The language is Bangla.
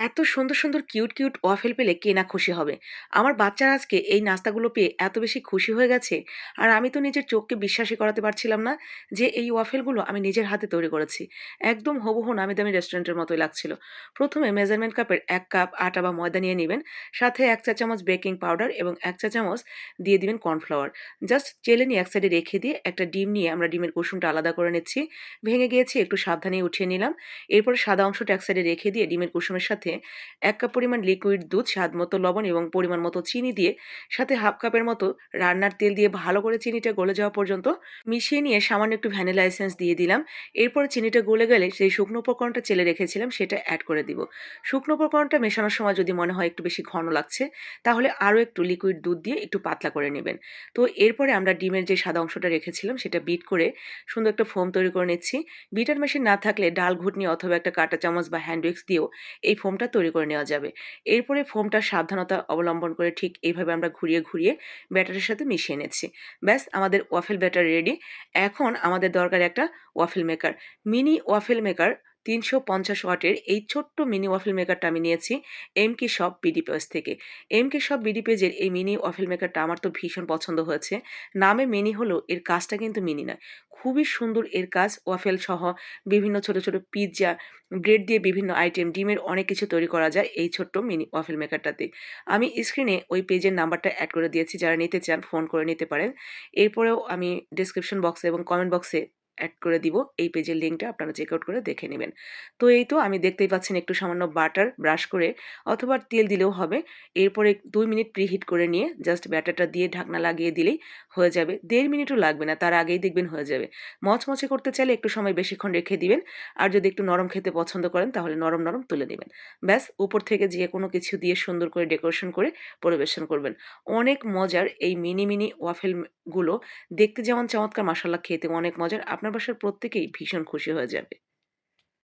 এত সুন্দর, সুন্দর কিউট, কিউট ওয়াফেল পেলে কে না খুশি হবে? আমার বাচ্চারা আজকে এই নাস্তাগুলো পেয়ে এত বেশি খুশি হয়ে গেছে, আর আমি তো নিজের চোখকে বিশ্বাসই করাতে পারছিলাম না যে এই ওয়াফেলগুলো আমি নিজের হাতে তৈরি করেছি। একদম হুবহু নামি দামি রেস্টুরেন্টের মতোই লাগছিল। প্রথমে মেজারমেন্ট কাপের এক কাপ আটা বা ময়দা নিয়ে নিবেন। সাথে এক চা চামচ বেকিং পাউডার এবং এক চা চামচ দিয়ে দিবেন কর্নফ্লাওয়ার। জাস্ট চেলে নিয়ে এক সাইডে রেখে দিয়ে একটা ডিম নিয়ে আমরা ডিমের কুসুমটা আলাদা করে নিচ্ছি। ভেঙে গিয়েছে একটু সাবধানে উঠিয়ে নিলাম। এরপরে সাদা অংশটা এক সাইডে রেখে দিয়ে ডিমের কুসুমের সাথে ১ কাপ পরিমাণ লিকুইড দুধ, স্বাদ মতো লবণ এবং পরিমাণ মতো চিনি দিয়ে সাথে হাফ কাপের মতো রান্নার তেল দিয়ে ভালো করে চিনিটা গলে যাওয়া পর্যন্ত মিশিয়ে নিয়ে সামান্য একটু ভ্যানিলা এসেন্স দিয়ে দিলাম। এরপরে চিনিটা গলে গেলে সেই শুকনো উপকরণটা চেলে রেখেছিলাম সেটা অ্যাড করে দিব। শুকনো উপকরণটা মেশানোর সময় যদি মনে হয় একটু বেশি ঘন লাগছে তাহলে আরও একটু লিকুইড দুধ দিয়ে একটু পাতলা করে নেবেন। তো এরপরে আমরা ডিমের যে সাদা অংশটা রেখেছিলাম সেটা বিট করে সুন্দর একটা ফোম তৈরি করে নিচ্ছি। বিটার মেশিন না থাকলে ডাল ঘুটনি অথবা একটা কাঁটা চামচ বা হ্যান্ড উইক্স দিয়েও এই ফোমটা তৈরি করে নেওয়া যাবে। এরপরে ফোমটা সাবধানতা অবলম্বন করে ঠিক এইভাবে আমরা ঘুরিয়ে ঘুরিয়ে ব্যাটারের সাথে মিশিয়ে নিচ্ছি। ব্যাস, আমাদের ওয়াফেল ব্যাটার রেডি। এখন আমাদের দরকার একটা waffle maker. Mini waffle maker তিনশো পঞ্চাশ ওয়াটের এই ছোট্ট মিনি ওয়াফেল মেকারটা আমি নিয়েছি M K shop BD page থেকে। এম কে শপ বিডি পেজের এই মিনি ওয়াফেল মেকারটা আমার তো ভীষণ পছন্দ হয়েছে। নামে মিনি হলো এর কাজটা কিন্তু মিনি নয়। খুবই সুন্দর এর কাজ ওয়াফেল সহ বিভিন্ন ছোট ছোট পিৎজা ব্রেড দিয়ে বিভিন্ন আইটেম, ডিমের অনেক কিছু তৈরি করা যায় এই ছোট্ট মিনি ওয়াফেল মেকারটাতে। আমি স্ক্রিনে ওই পেজের নাম্বারটা অ্যাড করে দিয়েছি, যারা নিতে চান ফোন করে নিতে পারেন। এরপরেও আমি ডিসক্রিপশন বক্সে এবং কমেন্ট বক্সে অ্যাড করে দিব। এই পেজের লিঙ্কটা আপনারা চেক আউট করে দেখে নেবেন। তো এই তো আমি দেখতেই পাচ্ছেন একটু সামান্য বাটার ব্রাশ করে অথবা তেল দিলেও হবে। এরপরে দুই মিনিট প্রিহিট করে নিয়ে জাস্ট ব্যাটারটা দিয়ে ঢাকনা লাগিয়ে দিলেই হয়ে যাবে। দেড় মিনিটও লাগবে না, তার আগেই দেখবেন হয়ে যাবে। মচমচে করতে চাইলে একটু সময় বেশিক্ষণ রেখে দিবেন। আর যদি একটু নরম খেতে পছন্দ করেন তাহলে নরম নরম তুলে নেবেন। ব্যাস, উপর থেকে যে কোনো কিছু দিয়ে সুন্দর করে ডেকোরেশন করে পরিবেশন করবেন। অনেক মজার এই মিনি মিনি ওয়াফেলগুলো দেখতে যেমন চমৎকার মশালা খেতে অনেক মজার। আপনার বাসার প্রত্যেকেই ভীষণ খুশি হয়ে যাবে।